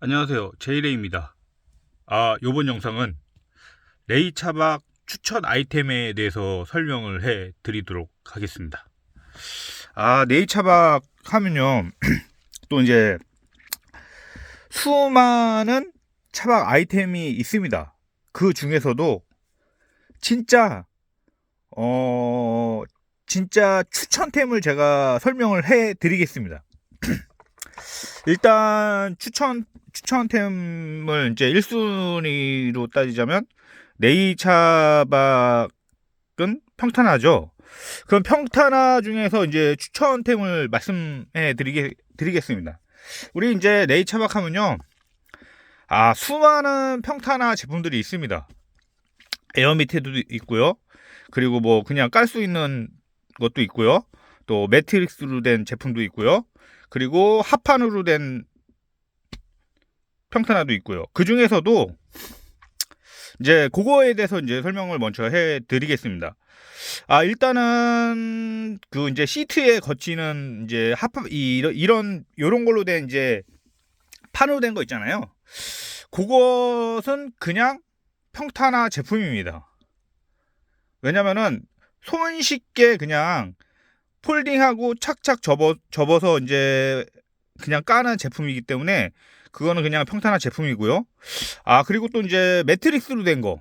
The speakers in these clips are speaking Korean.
안녕하세요. 제이레이입니다. 아, 요번 영상은 레이 차박 추천 아이템에 대해서 설명을 해 드리도록 하겠습니다. 아, 레이 차박 하면요. 또 이제 수많은 차박 아이템이 있습니다. 그 중에서도 진짜 어 진짜 추천템을 제가 설명을 해 드리겠습니다. 일단 추천 추천템을 이제 1순위로 따지자면 네이차박은 평탄화죠. 그럼 평탄화 중에서 이제 추천템을 말씀해 드리게, 드리겠습니다. 우리 이제 네이차박 하면요. 아, 수많은 평탄화 제품들이 있습니다. 에어 밑에도 있고요. 그리고 뭐 그냥 깔 수 있는 것도 있고요. 또 매트릭스로 된 제품도 있고요. 그리고 합판으로 된 평탄화도 있고요. 그 중에서도 이제 그거에 대해서 이제 설명을 먼저 해 드리겠습니다. 아, 일단은 그 이제 시트에 거치는 이제 합판 이- 이런 이런 요런 걸로 된 이제 판으로 된 거 있잖아요. 그것은 그냥 평탄화 제품입니다. 왜냐면은 손쉽게 그냥 폴딩하고 착착 접어 접어서 이제 그냥 까는 제품이기 때문에 그거는 그냥 평탄화 제품이고요. 아 그리고 또 이제 매트릭스로 된 거.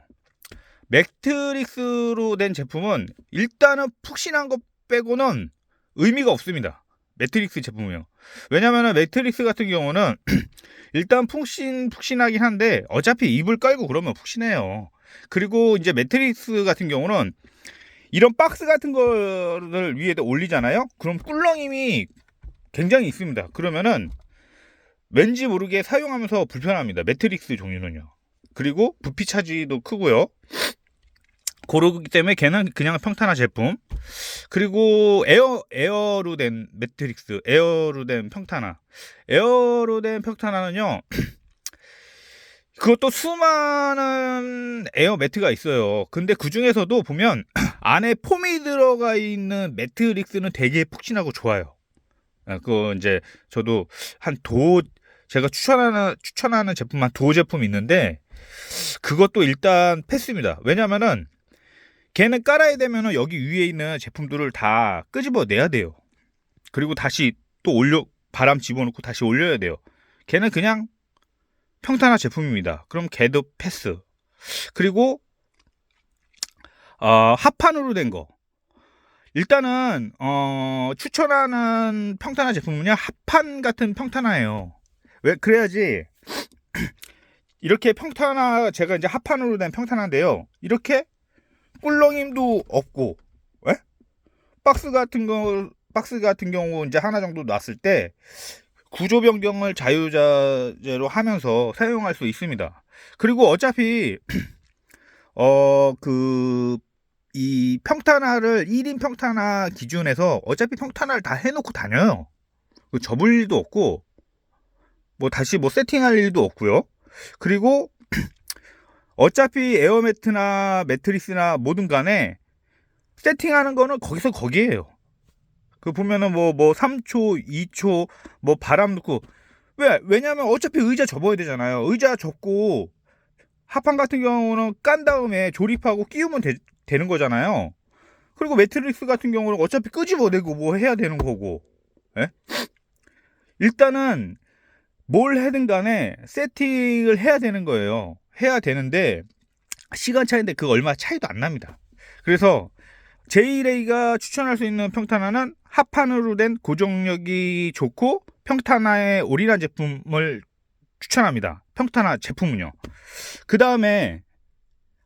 매트릭스로 된 제품은 일단은 푹신한 것 빼고는 의미가 없습니다. 매트릭스 제품은요. 왜냐면은 매트릭스 같은 경우는 일단 푹신 푹신하긴 한데 어차피 이불 깔고 그러면 푹신해요. 그리고 이제 매트릭스 같은 경우는 이런 박스 같은 거를 위에다 올리잖아요. 그럼 꿀렁임이 굉장히 있습니다. 그러면은 왠지 모르게 사용하면서 불편합니다. 매트릭스 종류는요. 그리고 부피 차지도 크고요. 고르기 때문에 걔는 그냥 평탄화 제품. 그리고 에어 에어로 된 매트릭스, 에어로 된 평탄화. 에어로 된 평탄화는요. 그것도 수많은 에어 매트가 있어요. 근데 그 중에서도 보면 안에 폼이 들어가 있는 매트릭스는 되게 푹신하고 좋아요. 아, 그거 이제 저도 한 도 제가 추천하는 추천하는 제품 한 도 제품 있는데 그것도 일단 패스입니다. 왜냐면은 걔는 깔아야 되면은 여기 위에 있는 제품들을 다 끄집어 내야 돼요. 그리고 다시 또 올려 바람 집어넣고 다시 올려야 돼요. 걔는 그냥 평탄화 제품입니다. 그럼 걔도 패스. 그리고 어, 합판으로 된 거. 일단은 어, 추천하는 평탄화 제품은요 합판 같은 평탄화예요. 왜 그래야지 이렇게 평탄화 제가 이제 합판으로 된 평탄화인데요. 이렇게 꿀렁임도 없고, 왜? 박스 같은 거 박스 같은 경우 이제 하나 정도 놨을 때 구조 변경을 자유자재로 하면서 사용할 수 있습니다. 그리고 어차피 어그 이 평탄화를 1인 평탄화 기준에서 어차피 평탄화를 다 해놓고 다녀요. 그 접을 일도 없고 뭐 다시 뭐 세팅할 일도 없고요. 그리고 어차피 에어매트나 매트리스나 뭐든 간에 세팅하는 거는 거기서 거기에요. 그 보면은 뭐뭐 3초, 2초 뭐 바람 넣고 왜 왜냐면 어차피 의자 접어야 되잖아요. 의자 접고 합판 같은 경우는 깐 다음에 조립하고 끼우면 되, 는 거잖아요. 그리고 매트리스 같은 경우는 어차피 끄집어내고 뭐 해야 되는 거고. 예? 일단은 뭘 해든 간에 세팅을 해야 되는 거예요. 해야 되는데 시간 차인데 그 얼마 차이도 안 납니다. 그래서 제이레이가 추천할 수 있는 평탄화는 합판으로 된 고정력이 좋고 평탄화에 올인한 제품을 추천합니다. 평탄화 제품은요. 그 다음에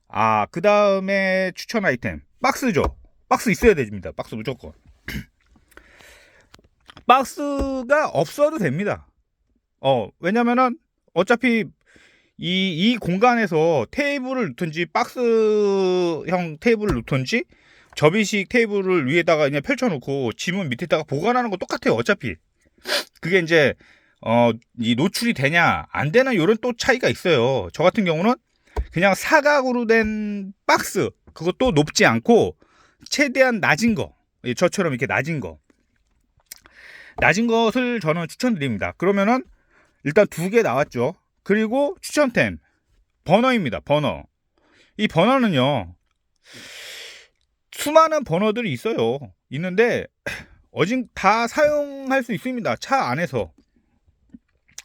아, 그 다음에 추천 아이템 박스죠. 박스 있어야 됩니다. 박스 무조건. 박스가 없어도 됩니다. 어, 왜냐면은 어차피 이, 이 공간에서 테이블을 놓든지 박스형 테이블을 놓든지 접이식 테이블을 위에다가 그냥 펼쳐놓고 지문 밑에다가 보관하는 거 똑같아요. 어차피 그게 이제 어, 이 노출이 되냐 안 되나 이런 또 차이가 있어요. 저 같은 경우는 그냥 사각으로 된 박스 그것도 높지 않고 최대한 낮은 거 예, 저처럼 이렇게 낮은 거 낮은 것을 저는 추천드립니다. 그러면은 일단 두 개 나왔죠. 그리고 추천템 버너입니다. 버너. 이 버너는요. 수많은 버너들이 있어요. 있는데 어진 다 사용할 수 있습니다. 차 안에서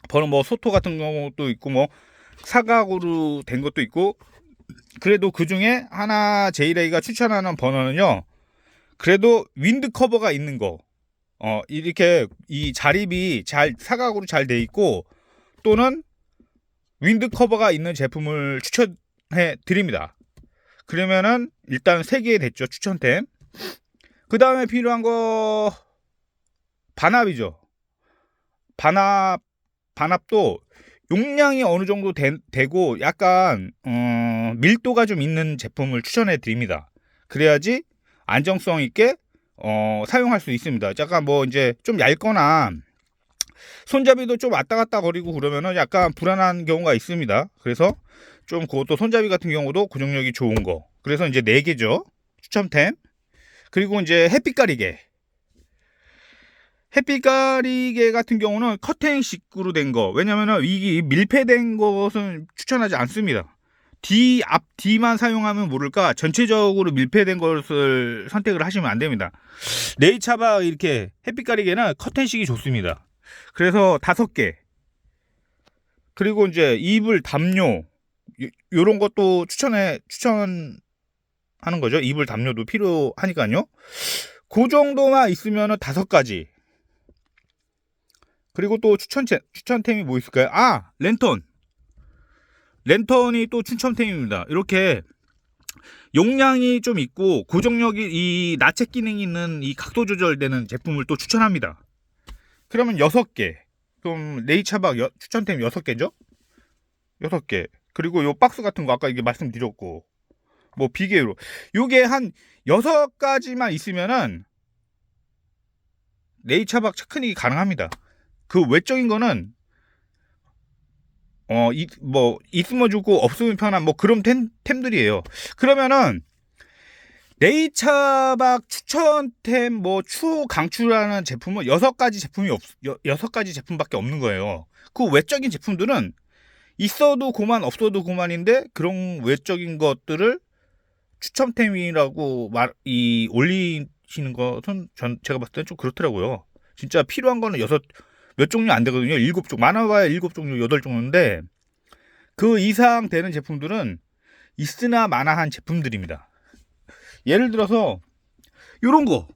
버너 뭐 소토 같은 경우도 있고 뭐 사각으로 된 것도 있고 그래도 그 중에 하나 제이레이가 추천하는 버너는요. 그래도 윈드 커버가 있는 거. 어, 이렇게 이 자립이 잘 사각으로 잘 돼 있고 또는 윈드 커버가 있는 제품을 추천해 드립니다. 그러면은 일단 세개 됐죠. 추천템. 그 다음에 필요한 거 반합이죠. 반합 반합도 용량이 어느 정도 되, 고 약간 어, 밀도가 좀 있는 제품을 추천해 드립니다. 그래야지 안정성 있게 어, 사용할 수 있습니다. 약간 뭐 이제 좀 얇거나 손잡이도 좀 왔다 갔다 거리고 그러면은 약간 불안한 경우가 있습니다. 그래서 좀 그것도 손잡이 같은 경우도 고정력이 좋은 거. 그래서 이제 네 개죠. 추첨템. 그리고 이제 햇빛 가리개. 햇빛 가리개 같은 경우는 커튼식으로 된 거. 왜냐면은 이게 밀폐된 것은 추천하지 않습니다. D 앞 D만 사용하면 모를까 전체적으로 밀폐된 것을 선택을 하시면 안 됩니다. 네이차바 이렇게 햇빛 가리개는 커튼식이 좋습니다. 그래서 다섯 개. 그리고 이제 이불 담요 요- 요런 것도 추천해 추천하는 거죠. 이불 담요도 필요하니까요. 그 정도만 있으면은 다섯 가지. 그리고 또 추천 추천템이 뭐 있을까요? 아 랜턴. 랜턴이 또 추천템입니다. 이렇게 용량이 좀 있고 고정력이 이 나체 기능이 있는 이 각도 조절되는 제품을 또 추천합니다. 그러면 여섯 개. 그럼 여- 추천템 여섯 개죠? 여섯 개. 그리고 요 박스 같은 거 아까 이게 말씀드렸고 뭐 비계로 요게 한 여섯 가지만 있으면은 네이처박 체크닉이 가능합니다. 그 외적인 거는 어, 이, 뭐, 있으면 주고 없으면 편한 뭐 그런 템, 템들이에요. 그러면은 네이처박 추천템 뭐 추후 강추라는 제품은 여섯 가지 제품이 없, 여, 여섯 가지 제품밖에 없는 거예요. 그 외적인 제품들은 있어도 고만 없어도 고만인데 그런 외적인 것들을 추첨템이라고 말, 이 올리시는 것은 전 제가 봤을 때는 좀 그렇더라고요. 진짜 필요한 거는 여섯 몇 종류 안 되거든요. 일곱 종 많아봐야 일곱 종류 여덟 종류인데 그 이상 되는 제품들은 있으나 마나한 제품들입니다. 예를 들어서 요런 거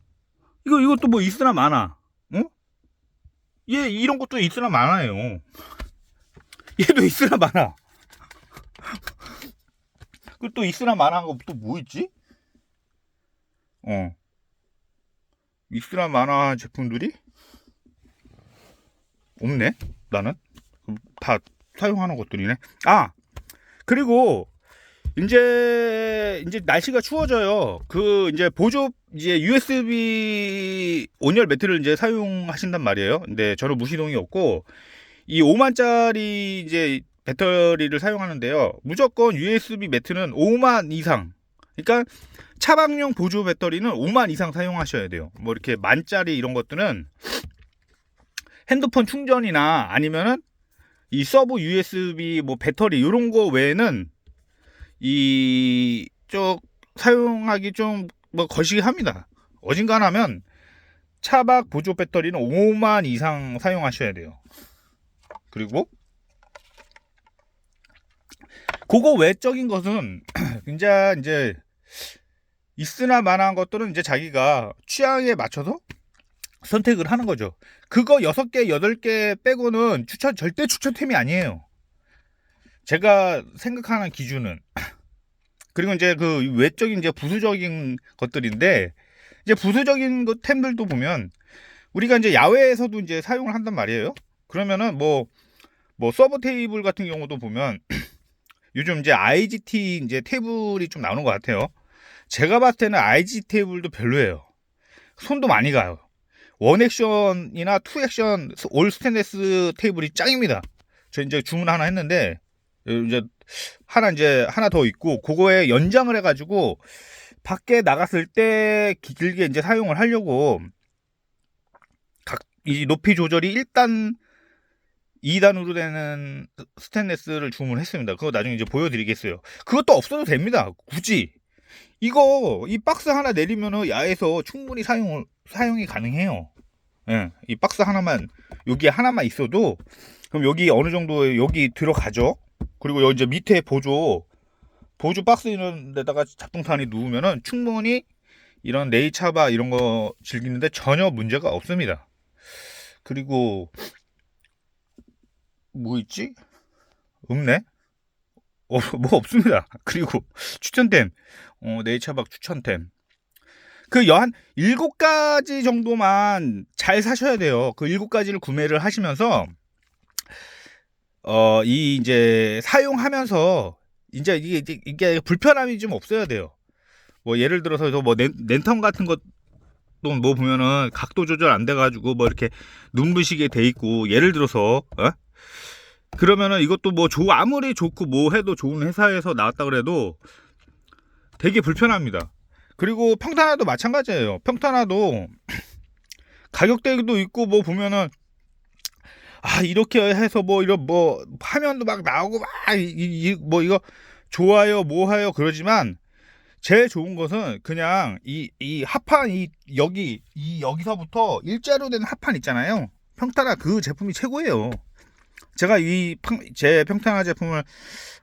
이거 이것도 뭐 있으나 마나 어? 얘 이런 것도 있으나 마나예요. 얘도 있으나 마나. 그또 있으나 마나한 거 또 뭐 있지? 어. 있으나 마나 제품들이 없네. 나는 다 사용하는 것들이네. 아 그리고 이제 이제 날씨가 추워져요. 그 이제 보조 이제 USB 온열 매트를 이제 사용하신단 말이에요. 근데 저는 무시동이 없고 이 5만짜리 이제 배터리를 사용하는데요. 무조건 USB 매트는 5만 이상. 그러니까 차박용 보조 배터리는 5만 이상 사용하셔야 돼요. 뭐 이렇게 만짜리 이런 것들은 핸드폰 충전이나 아니면은 이 서브 USB 뭐 배터리 이런 거 외에는 이 쪽 사용하기 좀 뭐 거시기합니다. 어진간하면 차박 보조 배터리는 5만 이상 사용하셔야 돼요. 그리고 그거 외적인 것은 진짜 이제 있으나 마나한 것들은 이제 자기가 취향에 맞춰서 선택을 하는 거죠. 그거 여섯 개, 여덟 개 빼고는 추천 절대 추천템이 아니에요. 제가 생각하는 기준은 그리고 이제 그 외적인 이제 부수적인 것들인데 이제 부수적인 것 템들도 보면 우리가 이제 야외에서도 이제 사용을 한단 말이에요. 그러면은 뭐 뭐 서버 테이블 같은 경우도 보면 요즘 이제 IGT 이제 테이블이 좀 나오는 것 같아요. 제가 봤을 때는 IG 테이블도 별로예요. 손도 많이 가요. 원 액션이나 투 액션 올 스테인레스 테이블이 짱입니다. 저 이제 주문 하나 했는데 이제 하나 이제 하나 더 있고 그거에 연장을 해가지고 밖에 나갔을 때 길게 이제 사용을 하려고 각 이 높이 조절이 1단 2단으로 되는 스테인레스를 주문했습니다. 그거 나중에 이제 보여드리겠어요. 그것도 없어도 됩니다. 굳이 이거 이 박스 하나 내리면은 야에서 충분히 사용을 사용이 가능해요. 예, 이 박스 하나만 여기 하나만 있어도 그럼 여기 어느 정도 여기 들어가죠. 그리고 여기 이제 밑에 보조 보조 박스 이런 데다가 잡동탄이 누우면은 충분히 이런 네이차바 이런 거 즐기는데 전혀 문제가 없습니다. 그리고 뭐 있지? 없네? 어, 뭐 없습니다. 그리고 추천템, 어, 네이처박 추천템. 그한 일곱 가지 정도만 잘 사셔야 돼요. 그 일곱 가지를 구매를 하시면서 어, 이 이제 사용하면서 이제 이게, 이게, 불편함이 좀 없어야 돼요. 뭐 예를 들어서 뭐 랜, 랜턴 같은 것 또뭐 보면은 각도 조절 안 돼가지고 뭐 이렇게 눈부시게 돼 있고 예를 들어서 어? 그러면은 이것도 뭐 조, 아무리 좋고 뭐 해도 좋은 회사에서 나왔다 그래도 되게 불편합니다. 그리고 평탄화도 마찬가지예요. 평탄화도 가격대도 있고 뭐 보면은 아 이렇게 해서 뭐 이런 뭐 화면도 막 나오고 막이뭐 이거 좋아요 뭐하요 그러지만 제일 좋은 것은 그냥 이 이 합판 이 여기 이 여기서부터 일자로 된 합판 있잖아요. 평탄화 그 제품이 최고예요. 제가 이 제 평탄화 제품을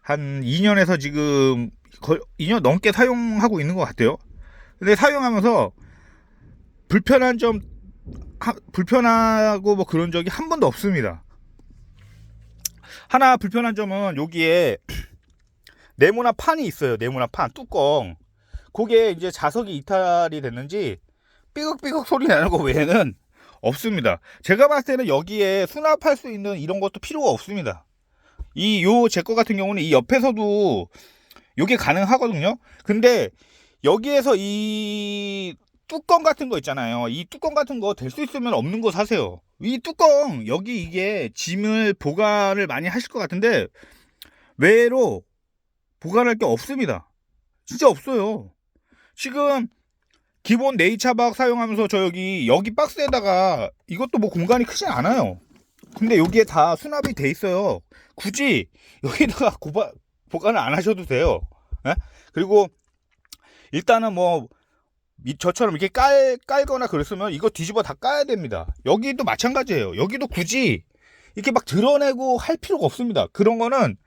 한 2년에서 지금 거의 2년 넘게 사용하고 있는 것 같아요. 근데 사용하면서 불편한 점 하, 불편하고 뭐 그런 적이 한 번도 없습니다. 하나 불편한 점은 여기에 네모난 판이 있어요. 네모난 판 뚜껑. 그게 이제 자석이 이탈이 됐는지 삐걱삐걱 소리 나는 거 외에는 없습니다. 제가 봤을 때는 여기에 수납할 수 있는 이런 것도 필요가 없습니다. 이 요 제 거 같은 경우는 이 옆에서도 요게 가능하거든요. 근데 여기에서 이 뚜껑 같은 거 있잖아요. 이 뚜껑 같은 거 될 수 있으면 없는 거 사세요. 이 뚜껑 여기 이게 짐을 보관을 많이 하실 것 같은데 외로 보관할 게 없습니다. 진짜 없어요. 지금 기본 네이처박 사용하면서 저 여기 여기 박스에다가 이것도 뭐 공간이 크진 않아요. 근데 여기에 다 수납이 돼 있어요. 굳이 여기다가 고바, 보관을 안 하셔도 돼요. 에? 그리고 일단은 뭐 저처럼 이렇게 깔 깔거나 그랬으면 이거 뒤집어 다 까야 됩니다. 여기도 마찬가지예요. 여기도 굳이 이렇게 막 드러내고 할 필요가 없습니다. 그런 거는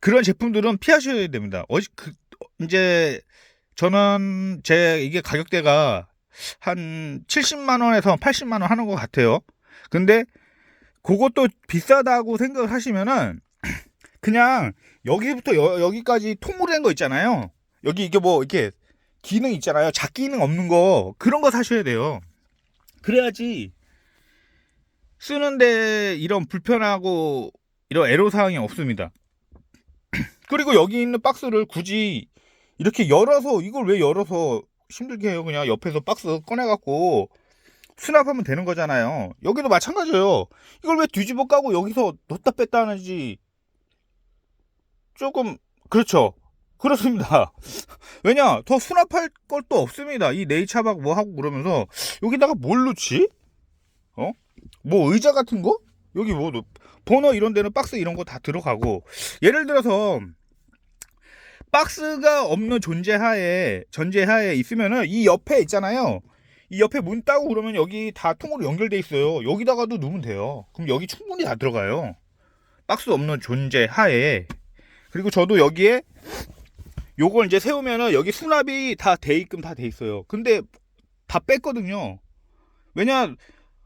그런 제품들은 피하셔야 됩니다. 어, 그, 이제 저는 제 이게 가격대가 한 70만 원에서 80만 원 하는 것 같아요. 근데 그것도 비싸다고 생각을 하시면은 그냥 여기부터 여, 기까지 통으로 된 거 있잖아요. 여기 이게 뭐 이렇게 기능 있잖아요. 작 기능 없는 거 그런 거 사셔야 돼요. 그래야지 쓰는데 이런 불편하고 이런 애로 사항이 없습니다. 그리고 여기 있는 박스를 굳이 이렇게 열어서 이걸 왜 열어서 힘들게 해요? 그냥 옆에서 박스 꺼내갖고 수납하면 되는 거잖아요. 여기도 마찬가지예요. 이걸 왜 뒤집어 까고 여기서 넣다 뺐다 하는지 조금 그렇죠. 그렇습니다. 왜냐 더 수납할 것도 없습니다. 이 네이처박 뭐 하고 그러면서 여기다가 뭘 넣지? 어? 뭐 의자 같은 거? 여기 뭐 번호 이런 데는 박스 이런 거 다 들어가고 예를 들어서 박스가 없는 존재하에 전제하에 있으면은 이 옆에 있잖아요. 이 옆에 문 따고 그러면 여기 다 통으로 연결돼 있어요. 여기다가도 넣으면 돼요. 그럼 여기 충분히 다 들어가요. 박스 없는 존재하에 그리고 저도 여기에 요걸 이제 세우면은 여기 수납이 다 돼 있끔 다 돼 있어요. 근데 다 뺐거든요. 왜냐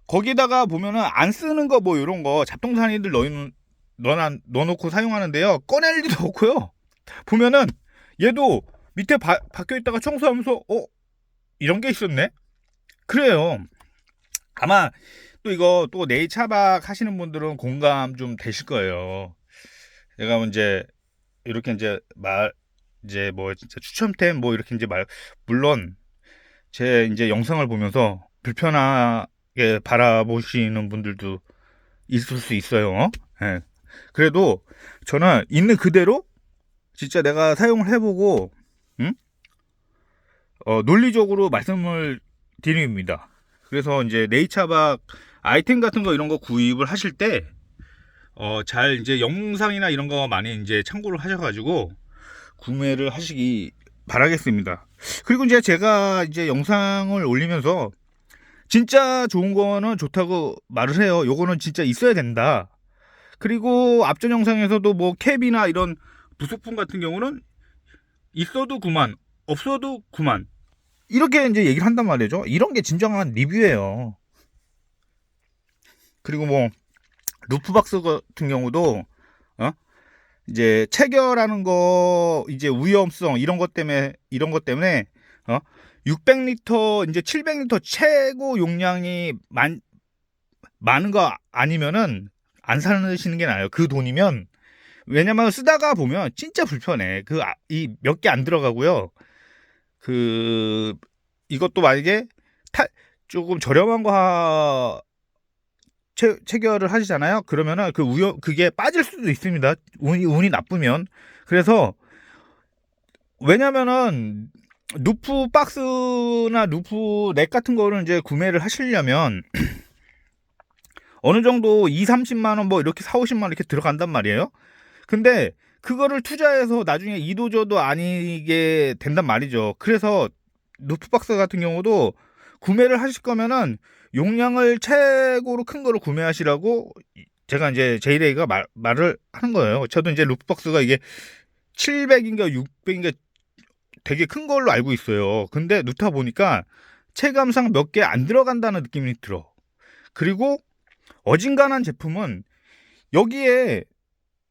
거기다가 보면은 안 쓰는 거 뭐 이런 거 잡동사니들 넣어 넣어 넣어놓고 사용하는데요. 꺼낼 일도 없고요. 보면은 얘도 밑에 바, 박혀 있다가 청소하면서 어 이런 게 있었네. 그래요. 아마 또 이거 또 네이차박 하시는 분들은 공감 좀 되실 거예요. 제가 이제 이렇게 이제 말 이제 뭐 진짜 추첨템 뭐 이렇게 이제 말 물론 제 이제 영상을 보면서 불편하게 바라보시는 분들도 있을 수 있어요. 예. 그래도 저는 있는 그대로 진짜 내가 사용을 해보고 응? 어, 논리적으로 말씀을 드립니다. 그래서 이제 네이처박 아이템 같은 거 이런 거 구입을 하실 때 어, 잘 이제 영상이나 이런 거 많이 이제 참고를 하셔가지고 구매를 하시기 바라겠습니다. 그리고 이제 제가 이제 영상을 올리면서 진짜 좋은 거는 좋다고 말을 해요. 요거는 진짜 있어야 된다. 그리고 앞전 영상에서도 뭐 캡이나 이런 부속품 같은 경우는 있어도 9만, 없어도 9만. 이렇게 이제 얘기를 한단 말이죠. 이런 게 진정한 리뷰예요. 그리고 뭐 루프박스 같은 경우도 어? 이제 체결하는 거 이제 위험성 이런 것 때문에 이런 것 때문에 어? 600리터 이제 700리터 최고 용량이 많 많은 거 아니면은 안 사시는 게 나아요. 그 돈이면 왜냐면 쓰다가 보면 진짜 불편해. 그 이 몇 개 안 들어가고요. 그 이것도 만약에 타, 조금 저렴한 거 하, 체, 체결을 하시잖아요. 그러면은 그 우연 그게 빠질 수도 있습니다. 운이 운이 나쁘면 그래서 왜냐면은 루프 박스나 루프 넥 같은 거를 이제 구매를 하시려면 어느 정도 2, 30만 원 뭐 이렇게 4, 50만 원 이렇게 들어간단 말이에요. 근데 그거를 투자해서 나중에 이도저도 아니게 된단 말이죠. 그래서 루프 박스 같은 경우도 구매를 하실 거면은 용량을 최고로 큰 거를 구매하시라고 제가 이제 제이레이가 말, 말을 하는 거예요. 저도 이제 루프박스가 이게 700인가 600인가 되게 큰 걸로 알고 있어요. 근데 누타 보니까 체감상 몇 개 안 들어간다는 느낌이 들어. 그리고 어진간한 제품은 여기에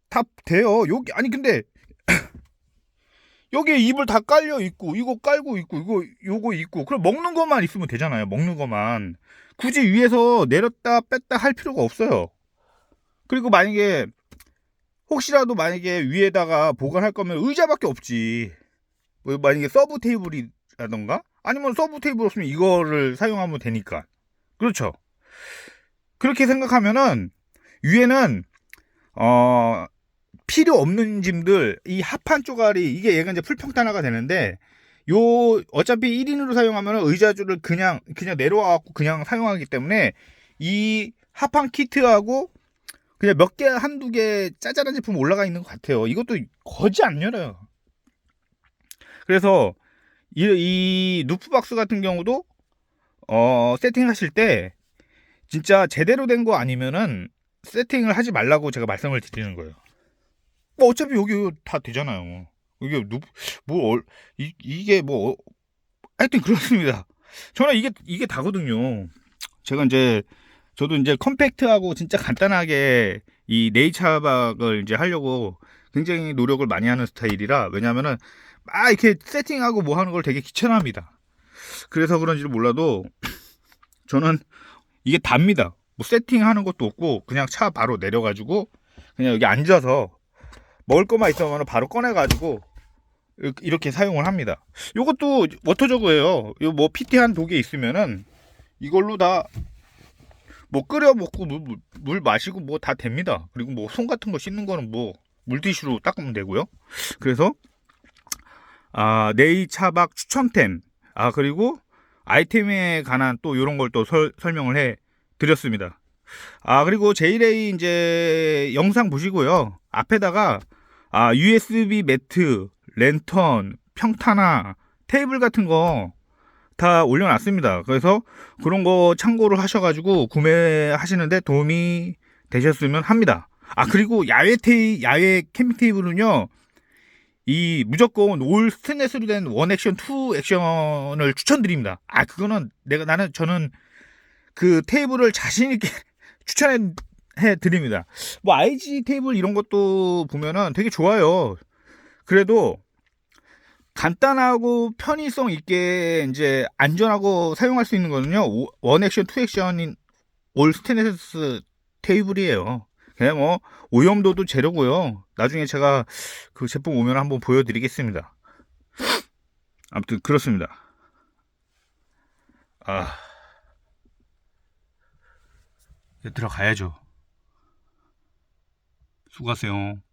다 돼요. 여기 아니 근데 여기에 이불 다 깔려 있고 이거 깔고 있고 이거 요거 있고 그럼 먹는 것만 있으면 되잖아요. 먹는 것만 굳이 위에서 내렸다 뺐다 할 필요가 없어요. 그리고 만약에 혹시라도 만약에 위에다가 보관할 거면 의자밖에 없지. 뭐 만약에 서브 테이블이라던가 아니면 서브 테이블 없으면 이거를 사용하면 되니까. 그렇죠. 그렇게 생각하면은 위에는 어 필요 없는 짐들 이 합판 쪼가리 이게 얘가 이제 풀평탄화가 되는데 요 어차피 1인으로 사용하면 의자줄을 그냥 그냥 내려와 갖고 그냥 사용하기 때문에 이 합판 키트하고 그냥 몇 개 한두 개 짜잘한 제품 올라가 있는 것 같아요. 이것도 거지 안 열어요. 그래서 이, 이 누프 박스 같은 경우도 어 세팅하실 때 진짜 제대로 된 거 아니면은 세팅을 하지 말라고 제가 말씀을 드리는 거예요. 뭐 어차피 여기 다 되잖아요. 이게 누, 뭐, 이, 이게 뭐, 어, 하여튼 그렇습니다. 저는 이게, 이게 다거든요. 제가 이제, 저도 이제 컴팩트하고 진짜 간단하게 이 네이처박을 이제 하려고 굉장히 노력을 많이 하는 스타일이라, 왜냐면은, 막 이렇게 세팅하고 뭐 하는 걸 되게 귀찮아합니다. 그래서 그런지를 몰라도, 저는 이게 답니다. 뭐 세팅하는 것도 없고, 그냥 차 바로 내려가지고, 그냥 여기 앉아서 먹을 것만 있으면 바로 꺼내가지고 이렇게 사용을 합니다. 이것도 워터저그예요. 이거 뭐 PT 한 독에 있으면은 이걸로 다 뭐 끓여 먹고 물, 물 마시고 뭐 다 됩니다. 그리고 뭐 손 같은 거 씻는 거는 뭐 물티슈로 닦으면 되고요. 그래서 아 네이 차박 추천템 아 그리고 아이템에 관한 또 이런 걸 또 설명을 해 드렸습니다. 아 그리고 제이레이 이제 영상 보시고요. 앞에다가 아 USB 매트, 랜턴, 평탄화, 테이블 같은 거 다 올려놨습니다. 그래서 그런 거 참고를 하셔가지고 구매하시는데 도움이 되셨으면 합니다. 아 그리고 야외 테이 야외 캠핑 테이블은요. 이 무조건 올 스테인레스로 된 원 액션 투 액션을 추천드립니다. 아 그거는 내가 나는 저는 그 테이블을 자신 있게 추천해 드립니다. 뭐 IG 테이블 이런 것도 보면은 되게 좋아요. 그래도 간단하고 편의성 있게 이제 안전하고 사용할 수 있는 거는요. 원 액션, 투 액션인 올 스테인레스 테이블이에요. 그냥 뭐 오염도도 제로고요. 나중에 제가 그 제품 오면 한번 보여드리겠습니다. 아무튼 그렇습니다. 아 들어가야죠. 수고하세요.